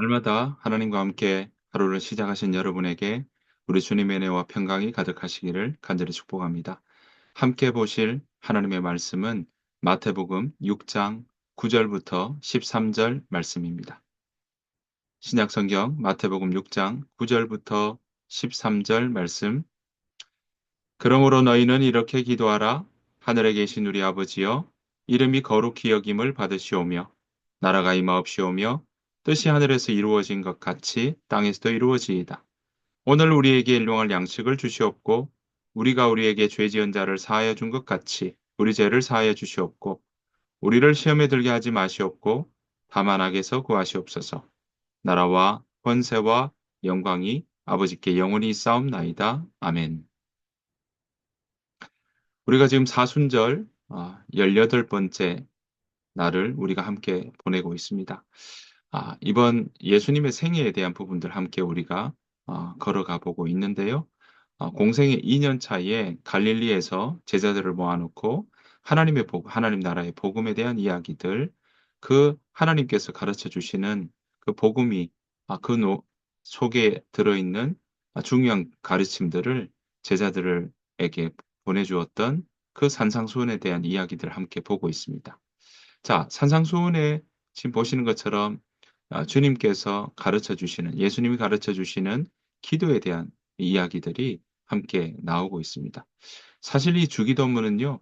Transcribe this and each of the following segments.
날마다 하나님과 함께 하루를 시작하신 여러분에게 우리 주님의 은혜와 평강이 가득하시기를 간절히 축복합니다. 함께 보실 하나님의 말씀은 마태복음 6장 9절부터 13절 말씀입니다. 신약성경 마태복음 6장 9절부터 13절 말씀 그러므로 너희는 이렇게 기도하라 하늘에 계신 우리 아버지여 이름이 거룩히 여김을 받으시오며 나라가 임하옵시오며 뜻이 하늘에서 이루어진 것 같이 땅에서도 이루어지이다. 오늘 우리에게 일용할 양식을 주시옵고 우리가 우리에게 죄 지은 자를 사하여 준 것 같이 우리 죄를 사하여 주시옵고 우리를 시험에 들게 하지 마시옵고 다만 악에서 구하시옵소서. 나라와 권세와 영광이 아버지께 영원히 싸움나이다. 아멘. 우리가 지금 사순절 18번째 아, 날을 우리가 함께 보내고 있습니다. 아, 이번 예수님의 생애에 대한 부분들 함께 우리가 어, 걸어가 보고 있는데요. 어, 공생의 2년 차에 갈릴리에서 제자들을 모아놓고 하나님의 복, 하나님 나라의 복음에 대한 이야기들, 그 하나님께서 가르쳐 주시는 그 복음이 아, 그 노, 속에 들어있는 중요한 가르침들을 제자들에게 보내주었던 그 산상수훈에 대한 이야기들을 함께 보고 있습니다. 자, 산상수훈에 지금 보시는 것처럼 아, 주님께서 가르쳐 주시는 예수님이 가르쳐 주시는 기도에 대한 이야기들이 함께 나오고 있습니다. 사실 이 주기도문은요.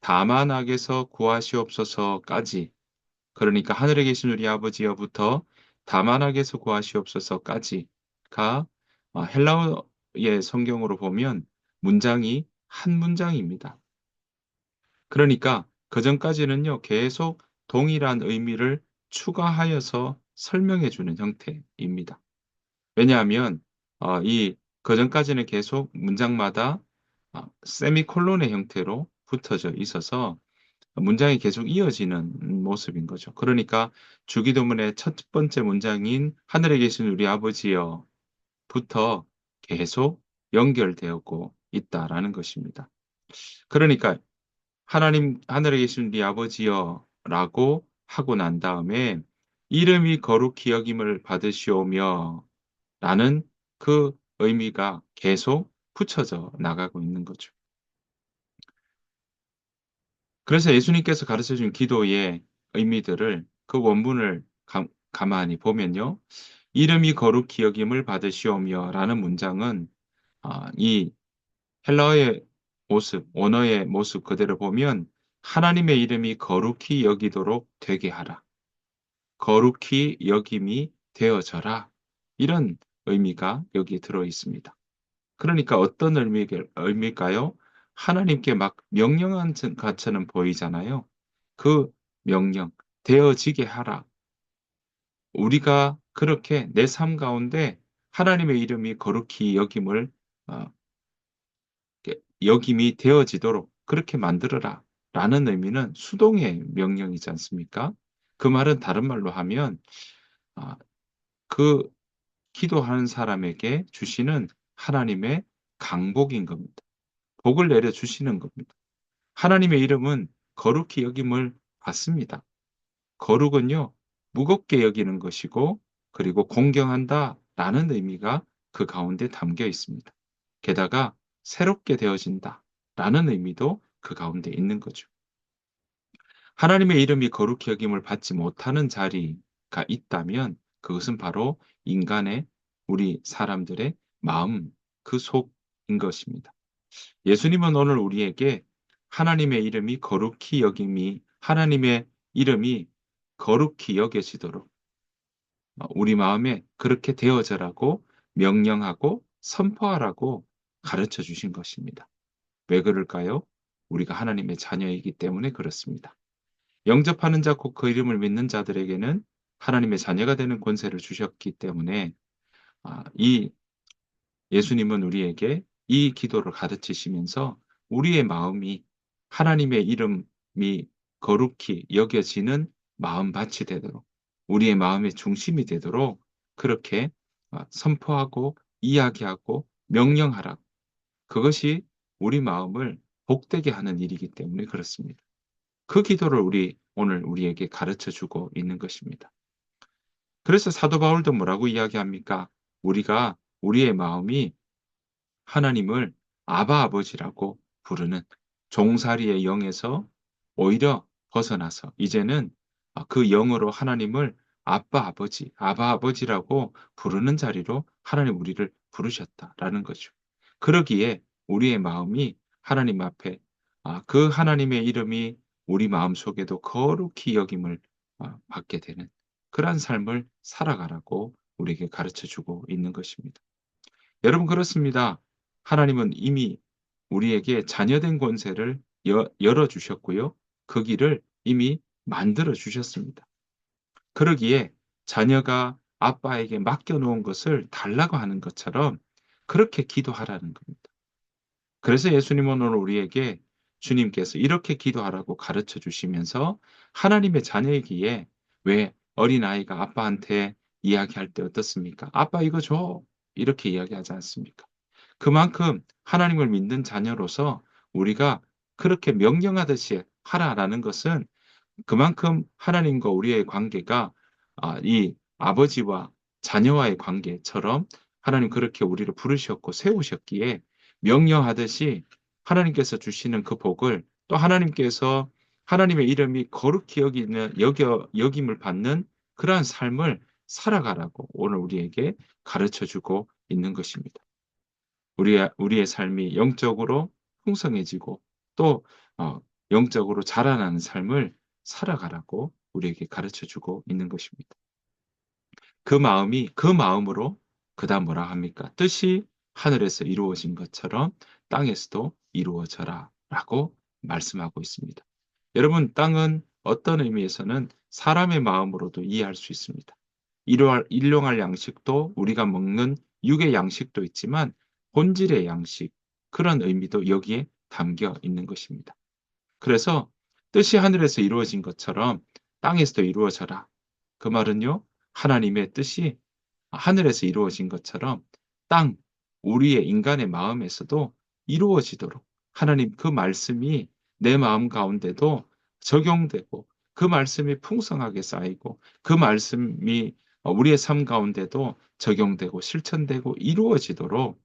다만 악에서 구하시옵소서까지 그러니까 하늘에 계신 우리 아버지여부터 다만 악에서 구하시옵소서까지가 어, 헬라어의 성경으로 보면 문장이 한 문장입니다. 그러니까 그 전까지는요. 계속 동일한 의미를 추가하여서 설명해 주는 형태입니다. 왜냐하면 어, 이 그전까지는 계속 문장마다 어, 세미콜론의 형태로 붙어져 있어서 문장이 계속 이어지는 모습인 거죠. 그러니까 주기도문의 첫 번째 문장인 하늘에 계신 우리 아버지여 부터 계속 연결되었고 있다라는 것입니다. 그러니까 하나님 하늘에 계신 우리 아버지여 라고 하고 난 다음에 이름이 거룩히 여김을 받으시오며 라는 그 의미가 계속 붙여져 나가고 있는 거죠. 그래서 예수님께서 가르쳐 준 기도의 의미들을 그 원문을 가, 가만히 보면요. 이름이 거룩히 여김을 받으시오며 라는 문장은 아, 이 헬라어의 모습, 원어의 모습 그대로 보면 하나님의 이름이 거룩히 여기도록 되게 하라. 거룩히 여김이 되어져라. 이런 의미가 여기 들어 있습니다. 그러니까 어떤 의미, 의미일까요? 하나님께 막 명령한 것처럼 보이잖아요. 그 명령, 되어지게 하라. 우리가 그렇게 내 삶 가운데 하나님의 이름이 거룩히 여김을 어, 여김이 되어지도록 그렇게 만들어라 라는 의미는 수동의 명령이지 않습니까? 그 말은 다른 말로 하면 아, 그 기도하는 사람에게 주시는 하나님의 강복인 겁니다. 복을 내려 주시는 겁니다. 하나님의 이름은 거룩히 여김을 받습니다. 거룩은요, 무겁게 여기는 것이고, 그리고 공경한다 라는 의미가 그 가운데 담겨 있습니다. 게다가 새롭게 되어진다 라는 의미도 그 가운데 있는 거죠. 하나님의 이름이 거룩히 여김을 받지 못하는 자리가 있다면 그것은 바로 인간의 우리 사람들의 마음 그 속인 것입니다. 예수님은 오늘 우리에게 하나님의 이름이 거룩히 여김이 하나님의 이름이 거룩히 여겨지도록 우리 마음에 그렇게 되어져라고 명령하고 선포하라고 가르쳐 주신 것입니다. 왜 그럴까요? 우리가 하나님의 자녀이기 때문에 그렇습니다. 영접하는 자, 곧 그 이름을 믿는 자들에게는 하나님의 자녀가 되는 권세를 주셨기 때문에 아, 이 예수님은 우리에게 이 기도를 가르치시면서 우리의 마음이 하나님의 이름이 거룩히 여겨지는 마음밭이 되도록 우리의 마음의 중심이 되도록 그렇게 아, 선포하고 이야기하고 명령하라. 그것이 우리 마음을 복되게 하는 일이기 때문에 그렇습니다. 그 기도를 우리 오늘 우리에게 가르쳐 주고 있는 것입니다. 그래서 사도 바울도 뭐라고 이야기합니까? 우리가 우리의 마음이 하나님을 아바 아버지라고 부르는 종살이의 영에서 오히려 벗어나서 이제는 아그 영으로 하나님을 아빠 아버지, 아바 아버지라고 부르는 자리로 하나님 우리를 부르셨다라는 거죠. 그러기에 우리의 마음이 하나님 앞에 아그 하나님의 이름이 우리 마음속에도 거룩히 여김을 아 받게 되는 그러한 삶을 살아가라고 우리에게 가르쳐 주고 있는 것입니다. 여러분 그렇습니다. 하나님은 이미 우리에게 자녀된 권세를 여 열어 주셨고요. 그 길을 이미 만들어 주셨습니다. 그러기에 자녀가 아빠에게 맡겨 놓은 것을 달라고 하는 것처럼 그렇게 기도하라는 겁니다. 그래서 예수님은 오늘 우리에게 주님께서 이렇게 기도하라고 가르쳐 주시면서 하나님의 자녀이기에 왜 어린아이가 아빠한테 이야기할 때 어떻습니까? "아빠 이거 줘." 이렇게 이야기하지 않습니까? 그만큼 하나님을 믿는 자녀로서 우리가 그렇게 명령하듯이 하라라는 것은 그만큼 하나님과 우리의 관계가 아이 아버지와 자녀와의 관계처럼 하나님 그렇게 우리를 부르셨고 세우셨기에 명령하듯이 하나님께서 주시는 그 복을 또 하나님께서 하나님의 이름이 거룩히 여기는 여겨 여김을 받는 그러한 삶을 살아가라고 오늘 우리에게 가르쳐 주고 있는 것입니다. 우리의 우리의 삶이 영적으로 풍성해지고 또 어 영적으로 자라나는 삶을 살아가라고 우리에게 가르쳐 주고 있는 것입니다. 그 마음이 그 마음으로 그다음 뭐라 합니까? "뜻이 하늘에서 이루어진 것처럼 땅에서도 이루어져라."라고 말씀하고 있습니다. 여러분 땅은 어떤 의미에서는 사람의 마음으로도 이해할 수 있습니다. 일용할 일용할 양식도 우리가 먹는 육의 양식도 있지만 본질의 양식 그런 의미도 여기에 담겨 있는 것입니다. 그래서 뜻이 하늘에서 이루어진 것처럼 땅에서도 이루어져라. 그 말은요. 하나님의 뜻이 하늘에서 이루어진 것처럼 땅 우리의 인간의 마음에서도 이루어지도록 하나님 그 말씀이 내 마음 가운데도 적용되고 그 말씀이 풍성하게 쌓이고 그 말씀이 어 우리의 삶 가운데도 적용되고 실천되고 이루어지도록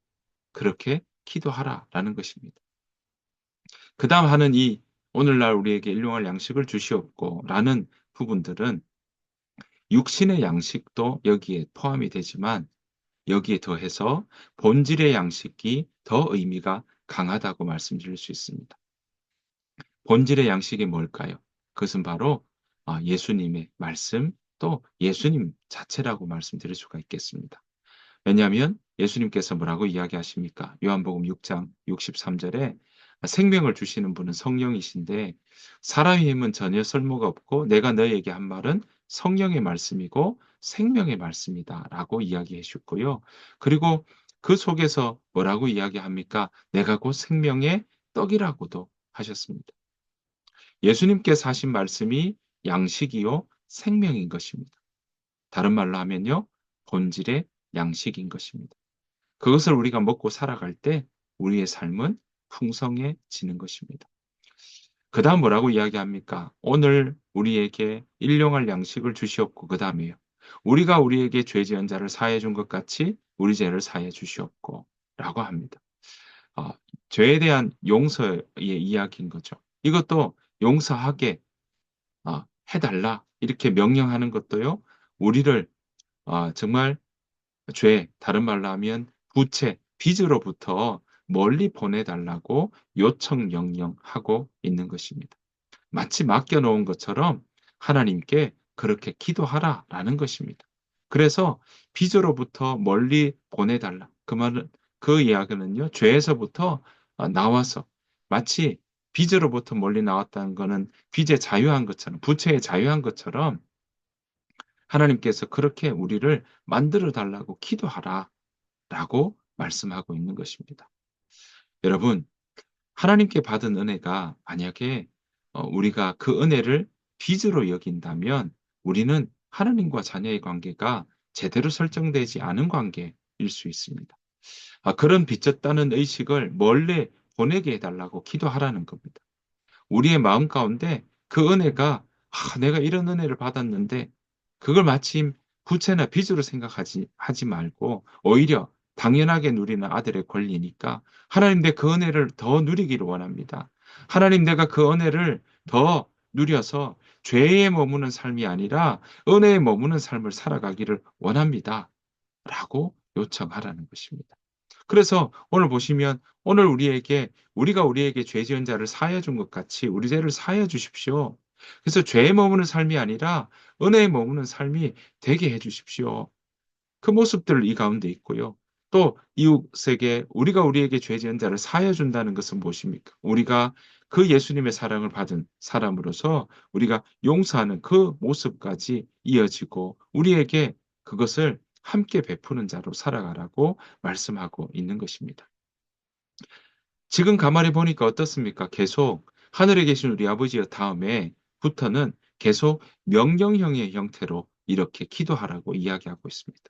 그렇게 기도하라라는 것입니다. 그 다음 하는 이 오늘날 우리에게 일용할 양식을 주시옵고 라는 부분들은 육신의 양식도 여기에 포함이 되지만 여기에 더해서 본질의 양식이 더 의미가 강하다고 말씀드릴 수 있습니다. 본질의 양식이 뭘까요? 그것은 바로 아 예수님의 말씀 또 예수님 자체라고 말씀드릴 수가 있겠습니다. 왜냐하면 예수님께서 뭐라고 이야기하십니까? 요한복음 6장 63 절에 생명을 주시는 분은 성령이신데 사람의 힘은 전혀 쓸모가 없고 내가 너희에게 한 말은 성령의 말씀이고 생명의 말씀이다 라고 이야기해 주셨고요. 그리고 그 속에서 뭐라고 이야기합니까? 내가 곧 생명의 떡이라고도 하셨습니다. 예수님께서 하신 말씀이 양식이요 생명인 것입니다. 다른 말로 하면요. 본질의 양식인 것입니다. 그것을 우리가 먹고 살아갈 때 우리의 삶은 풍성해지는 것입니다. 그 다음 뭐라고 이야기합니까? 오늘 우리에게 일용할 양식을 주시옵고 그 다음에요. 우리가 우리에게 죄 지은 자를 사해 준 것 같이 우리 죄를 사해 주시옵고 라고 합니다. 아 죄에 대한 용서의 이야기인 거죠. 이것도 용서하게 아해 달라 이렇게 명령하는 것도요. 우리를 아 정말 죄 다른 말로 하면 부채, 빚으로부터 멀리 보내 달라고 요청 명령하고 있는 것입니다. 마치 맡겨 놓은 것처럼 하나님께 그렇게 기도하라 라는 것입니다. 그래서 빚으로부터 멀리 보내 달라. 그 말은 그 이야기는요. 죄에서부터 어 나와서 마치 빚으로부터 멀리 나왔다는 거는 빚에 자유한 것처럼 부채에 자유한 것처럼 하나님께서 그렇게 우리를 만들어 달라고 기도하라 라고 말씀하고 있는 것입니다. 여러분 하나님께 받은 은혜가 만약에 어 우리가 그 은혜를 빚으로 여긴다면 우리는 하나님과 자녀의 관계가 제대로 설정되지 않은 관계일 수 있습니다. 아 그런 빚졌다는 의식을 멀리 보내게 해 달라고 기도하라는 겁니다. 우리의 마음 가운데 그 은혜가 '아 내가 이런 은혜를 받았는데 그걸 마침 부채나 빚으로 생각하지 하지 말고 오히려 당연하게 누리는 아들의 권리니까 하나님 내 그 은혜를 더 누리기를 원합니다. 하나님 내가 그 은혜를 더 누려서 죄에 머무는 삶이 아니라 은혜에 머무는 삶을 살아가기를 원합니다. 라고 요청하라는 것입니다. 그래서 오늘 보시면 오늘 우리에게 우리가 우리에게 죄 지은 자를 사하여 준것 같이 우리 죄를 사하여 주십시오. 그래서 죄에 머무는 삶이 아니라 은혜에 머무는 삶이 되게 해 주십시오. 그 모습들 이 가운데 있고요. 또 이웃에게 우리가 우리에게 죄 지은 자를 사하여 준다는 것은 무엇입니까? 우리가 그 예수님의 사랑을 받은 사람으로서 우리가 용서하는 그 모습까지 이어지고 우리에게 그것을 함께 베푸는 자로 살아가라고 말씀하고 있는 것입니다. 지금 가만히 보니까 어떻습니까? 계속 하늘에 계신 우리 아버지의 다음에 부터는 계속 명령형의 형태로 이렇게 기도하라고 이야기하고 있습니다.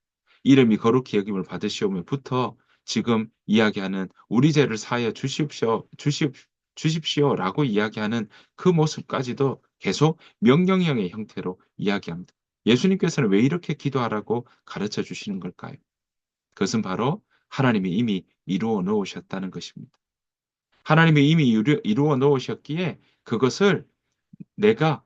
이름이 거룩히 여김을 받으시오면부터 지금 이야기하는 우리 죄를 사하여 주십시오, 주십, 주십시오 라고 이야기하는 그 모습까지도 계속 명령형의 형태로 이야기합니다. 예수님께서는 왜 이렇게 기도하라고 가르쳐 주시는 걸까요? 그것은 바로 하나님이 이미 이루어 놓으셨다는 것입니다. 하나님이 이미 이루어 놓으셨기에 그것을 내가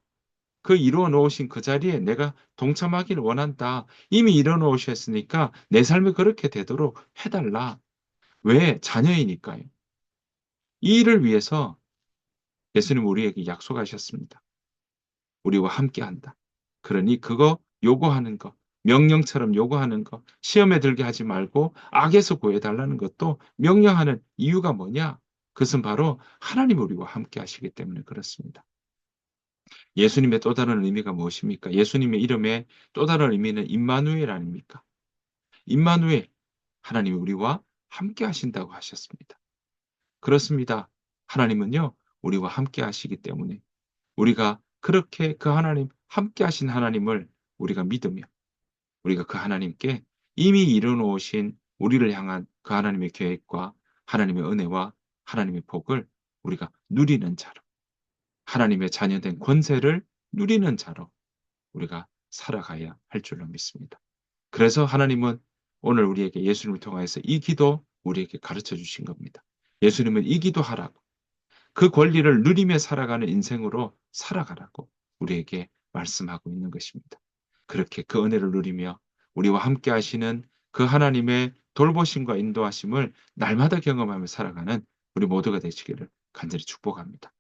그 이루어 놓으신 그 자리에 내가 동참하기를 원한다. 이미 이루어 놓으셨으니까 내 삶이 그렇게 되도록 해달라. 왜? 자녀이니까요. 이 일을 위해서 예수님 우리에게 약속하셨습니다. 우리와 함께 한다. 그러니 그거 요구하는 거, 명령처럼 요구하는 거, 시험에 들게 하지 말고 악에서 구해달라는 것도 명령하는 이유가 뭐냐? 그것은 바로 하나님 우리와 함께 하시기 때문에 그렇습니다. 예수님의 또 다른 의미가 무엇입니까? 예수님의 이름의 또 다른 의미는 임마누엘 아닙니까? 임마누엘, 하나님 우리와 함께 하신다고 하셨습니다. 그렇습니다. 하나님은요, 우리와 함께 하시기 때문에 우리가 그렇게 그 하나님, 함께 하신 하나님을 우리가 믿으며 우리가 그 하나님께 이미 이뤄놓으신 우리를 향한 그 하나님의 계획과 하나님의 은혜와 하나님의 복을 우리가 누리는 자로 하나님의 자녀된 권세를 누리는 자로 우리가 살아가야 할 줄로 믿습니다. 그래서 하나님은 오늘 우리에게 예수님을 통하여서 이 기도 우리에게 가르쳐 주신 겁니다. 예수님은 이 기도 하라고 그 권리를 누리며 살아가는 인생으로 살아가라고 우리에게 말씀하고 있는 것입니다. 그렇게 그 은혜를 누리며 우리와 함께 하시는 그 하나님의 돌보심과 인도하심을 날마다 경험하며 살아가는 우리 모두가 되시기를 간절히 축복합니다.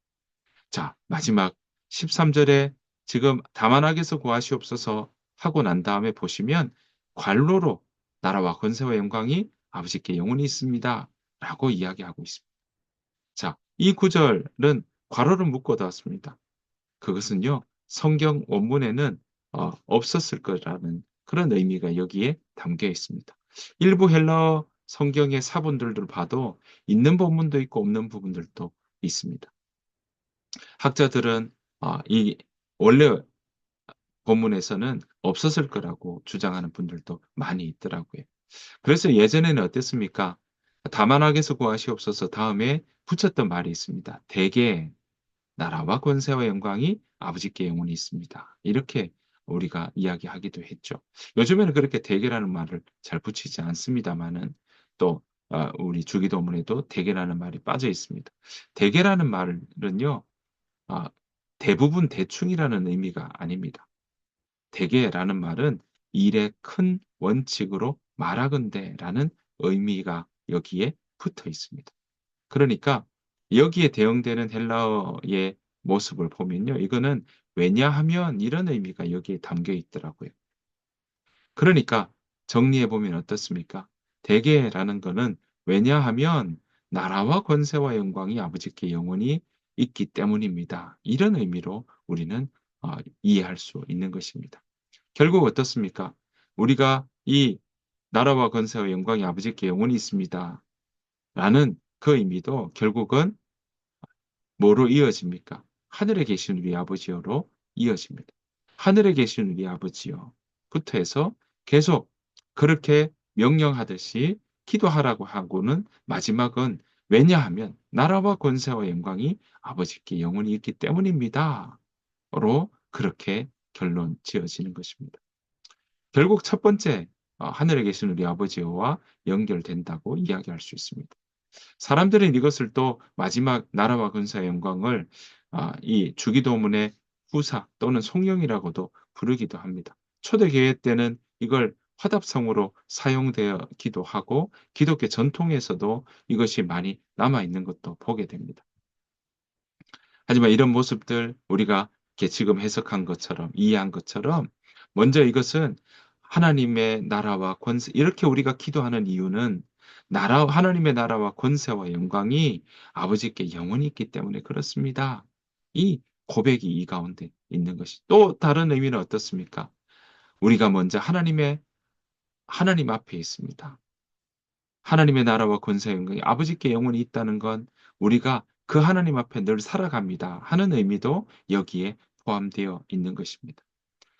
자, 마지막 13절에 지금 다만하게서 구하시옵소서 하고 난 다음에 보시면 관로로 나라와 권세와 영광이 아버지께 영원히 있습니다. 라고 이야기하고 있습니다. 자, 이 구절은 괄호를 묶어뒀습니다. 그것은요, 성경 원문에는 어, 없었을 거라는 그런 의미가 여기에 담겨 있습니다. 일부 헬라어 성경의 사본들을 봐도 있는 본문도 있고 없는 부분들도 있습니다. 학자들은 어, 이 원래 본문에서는 없었을 거라고 주장하는 분들도 많이 있더라고요. 그래서 예전에는 어땠습니까? 다만하게서 구하시옵소서 다음에 붙였던 말이 있습니다. 대개 나라와 권세와 영광이 아버지께 영원히 있습니다. 이렇게 우리가 이야기하기도 했죠. 요즘에는 그렇게 대개라는 말을 잘 붙이지 않습니다만은 또 어, 우리 주기도문에도 대개라는 말이 빠져 있습니다. 대개라는 말은요, 아, 대부분 대충이라는 의미가 아닙니다. 대개라는 말은 일의 큰 원칙으로 말하건대라는 의미가 여기에 붙어 있습니다. 그러니까 여기에 대응되는 헬라어의 모습을 보면요. 이거는 왜냐하면 이런 의미가 여기에 담겨 있더라고요. 그러니까 정리해 보면 어떻습니까? 대개라는 것은 왜냐하면 나라와 권세와 영광이 아버지께 영원히 있기 때문입니다. 이런 의미로 우리는 어, 이해할 수 있는 것입니다. 결국 어떻습니까? 우리가 이 나라와 권세와 영광이 아버지께 영원히 있습니다. 라는 그 의미도 결국은 뭐로 이어집니까? 하늘에 계신 우리 아버지여로 이어집니다. 하늘에 계신 우리 아버지여 부터 해서 계속 그렇게 명령하듯이 기도하라고 하고는 마지막은 왜냐하면 나라와 권세와 영광이 아버지께 영원히 있기 때문입니다. 로 그렇게 결론 지어지는 것입니다. 결국 첫 번째 어 하늘에 계신 우리 아버지와 연결된다고 이야기할 수 있습니다. 사람들은 이것을 또 마지막 나라와 근세와 영광을 아이 주기도문의 후사 또는 송영이라고도 부르기도 합니다. 초대교회 때는 이걸 화답성어로 사용되었기도 하고 기독교 전통에서도 이것이 많이 남아 있는 것도 보게 됩니다. 하지만 이런 모습들 우리가 지금 해석한 것처럼 이해한 것처럼 먼저 이것은 하나님의 나라와 권세 이렇게 우리가 기도하는 이유는 나라 하나님의 나라와 권세와 영광이 아버지께 영원히 있기 때문에 그렇습니다. 이 고백이 이 가운데 있는 것이 또 다른 의미는 어떻습니까? 우리가 먼저 하나님의 하나님 앞에 있습니다. 하나님의 나라와 권세와 영광이 아버지께 영원히 있다는 건 우리가 그 하나님 앞에 늘 살아갑니다 하는 의미도 여기에 포함되어 있는 것입니다.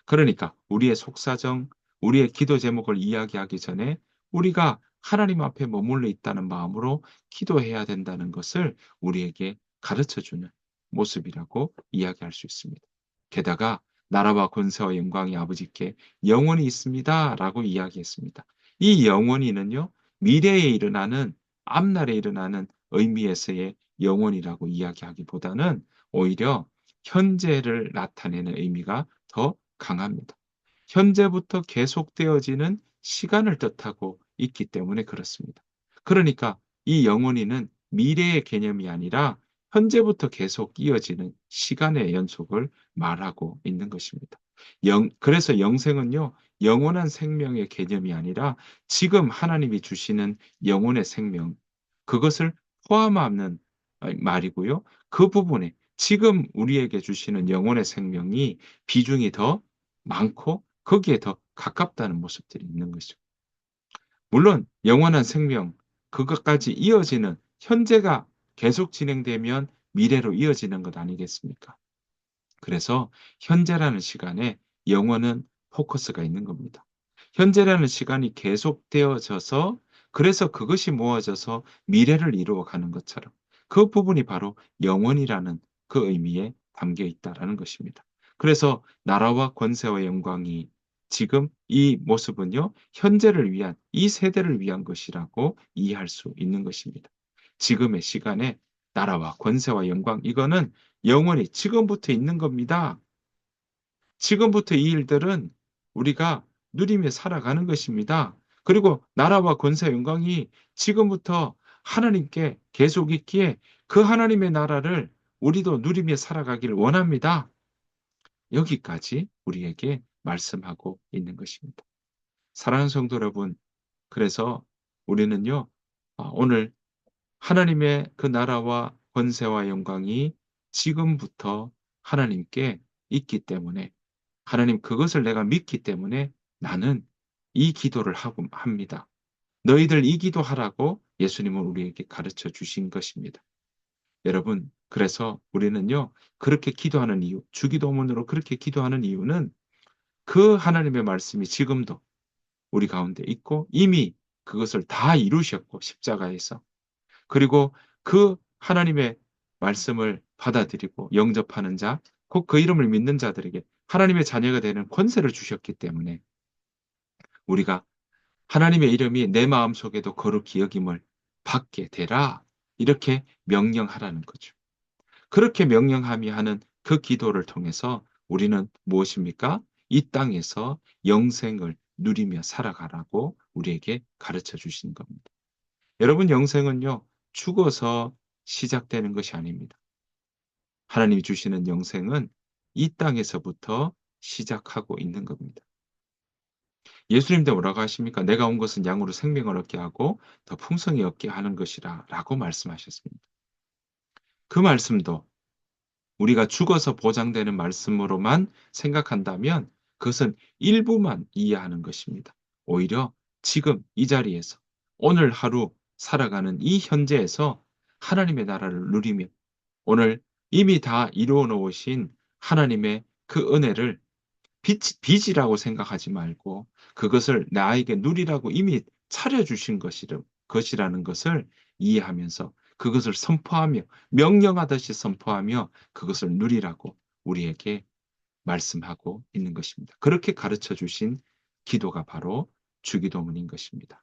그러니까 우리의 속사정, 우리의 기도 제목을 이야기하기 전에 우리가 하나님 앞에 머물러 있다는 마음으로 기도해야 된다는 것을 우리에게 가르쳐 주는 모습이라고 이야기할 수 있습니다. 게다가 나라와 권세와 영광이 아버지께 영원히 있습니다 라고 이야기했습니다. 이 영원히는요. 미래에 일어나는 앞날에 일어나는 의미에서의 영원이라고 이야기하기보다는 오히려 현재를 나타내는 의미가 더 강합니다. 현재부터 계속되어지는 시간을 뜻하고 있기 때문에 그렇습니다. 그러니까 이 영원히는 미래의 개념이 아니라 현재부터 계속 이어지는 시간의 연속을 말하고 있는 것입니다. 영 그래서 영생은요. 영원한 생명의 개념이 아니라 지금 하나님이 주시는 영혼의 생명 그것을 포함하는 어 말이고요. 그 부분에 지금 우리에게 주시는 영혼의 생명이 비중이 더 많고 거기에 더 가깝다는 모습들이 있는 것이죠. 물론 영원한 생명 그것까지 이어지는 현재가 계속 진행되면 미래로 이어지는 것 아니겠습니까? 그래서 현재라는 시간에 영원은 포커스가 있는 겁니다. 현재라는 시간이 계속되어져서 그래서 그것이 모아져서 미래를 이루어가는 것처럼 그 부분이 바로 영원이라는 그 의미에 담겨 있다라는 것입니다. 그래서 나라와 권세와 영광이 지금 이 모습은요. 현재를 위한 이 세대를 위한 것이라고 이해할 수 있는 것입니다. 지금의 시간에 나라와 권세와 영광 이거는 영원히 지금부터 있는 겁니다. 지금부터 이 일들은 우리가 누리며 살아가는 것입니다. 그리고 나라와 권세와 영광이 지금부터 하나님께 계속 있기에 그 하나님의 나라를 우리도 누리며 살아가기를 원합니다. 여기까지 우리에게 말씀하고 있는 것입니다. 사랑하는 성도 여러분, 그래서 우리는요. 어 오늘 하나님의 그 나라와 권세와 영광이 지금부터 하나님께 있기 때문에 하나님 그것을 내가 믿기 때문에 나는 이 기도를 하고 합니다. 너희들 이 기도하라고 예수님은 우리에게 가르쳐 주신 것입니다. 여러분 그래서 우리는요. 그렇게 기도하는 이유, 주기도문으로 그렇게 기도하는 이유는 그 하나님의 말씀이 지금도 우리 가운데 있고 이미 그것을 다 이루셨고 십자가에서 그리고 그 하나님의 말씀을 받아들이고 영접하는 자, 곧 그 이름을 믿는 자들에게 하나님의 자녀가 되는 권세를 주셨기 때문에 우리가 하나님의 이름이 내 마음속에도 거룩히 여김을 받게 되라 이렇게 명령하라는 거죠. 그렇게 명령하며 하는 그 기도를 통해서 우리는 무엇입니까? 이 땅에서 영생을 누리며 살아가라고 우리에게 가르쳐 주신 겁니다. 여러분 영생은요. 죽어서 시작되는 것이 아닙니다. 하나님이 주시는 영생은 이 땅에서부터 시작하고 있는 겁니다. 예수님도 뭐라고 하십니까? "내가 온 것은 양으로 생명을 얻게 하고 더 풍성히 얻게 하는 것이라."라고 말씀하셨습니다. 그 말씀도 우리가 죽어서 보장되는 말씀으로만 생각한다면 그것은 일부만 이해하는 것입니다. 오히려 지금 이 자리에서 오늘 하루 살아가는 이 현재에서 하나님의 나라를 누리며 오늘 이미 다 이루어 놓으신 하나님의 그 은혜를 빚 빚이라고 생각하지 말고 그것을 나에게 누리라고 이미 차려 주신 것이라 것이라는 것을 이해하면서 그것을 선포하며 명령하듯이 선포하며 그것을 누리라고 우리에게 말씀하고 있는 것입니다. 그렇게 가르쳐 주신 기도가 바로 주기도문인 것입니다.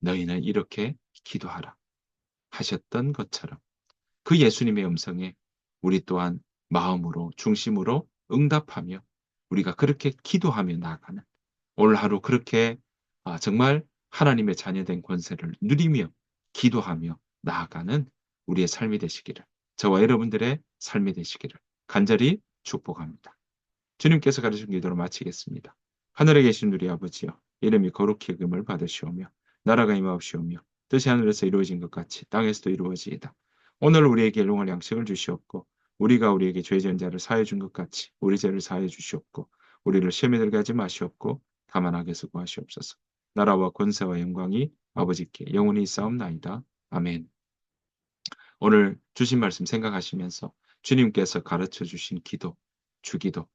너희는 이렇게 기도하라 하셨던 것처럼 그 예수님의 음성에 우리 또한 마음으로 중심으로 응답하며 우리가 그렇게 기도하며 나아가는 오늘 하루 그렇게 아, 정말 하나님의 자녀된 권세를 누리며 기도하며 나아가는 우리의 삶이 되시기를 저와 여러분들의 삶이 되시기를 간절히 축복합니다. 주님께서 가르친 기도로 마치겠습니다. 하늘에 계신 우리 아버지여 이름이 거룩히 여김을 받으시오며 나라가 임하옵시오며 뜻이 하늘에서 이루어진 것 같이 땅에서도 이루어지이다. 오늘 우리에게 일용할 양식을 주시옵고 우리가 우리에게 죄지은 자를 사해 준 것 같이 우리 죄를 사해 주시옵고 우리를 시험에 들게 하지 마시옵고 다만 악에서 구하시옵소서. 나라와 권세와 영광이 아버지께 영원히 싸움나이다. 아멘. 오늘 주신 말씀 생각하시면서 주님께서 가르쳐 주신 기도, 주기도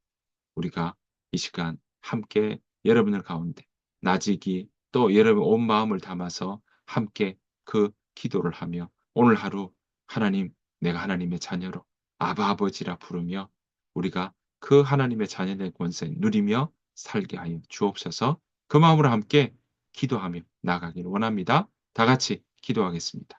우리가 이 시간 함께 여러분들 가운데 나지기 또 여러분 온 마음을 담아서 함께 그 기도를 하며 오늘 하루 하나님 내가 하나님의 자녀로 아바 아버지라 부르며 우리가 그 하나님의 자녀된 권세 누리며 살게 하여 주옵소서 그 마음으로 함께 기도하며 나가기를 원합니다. 다 같이 기도하겠습니다.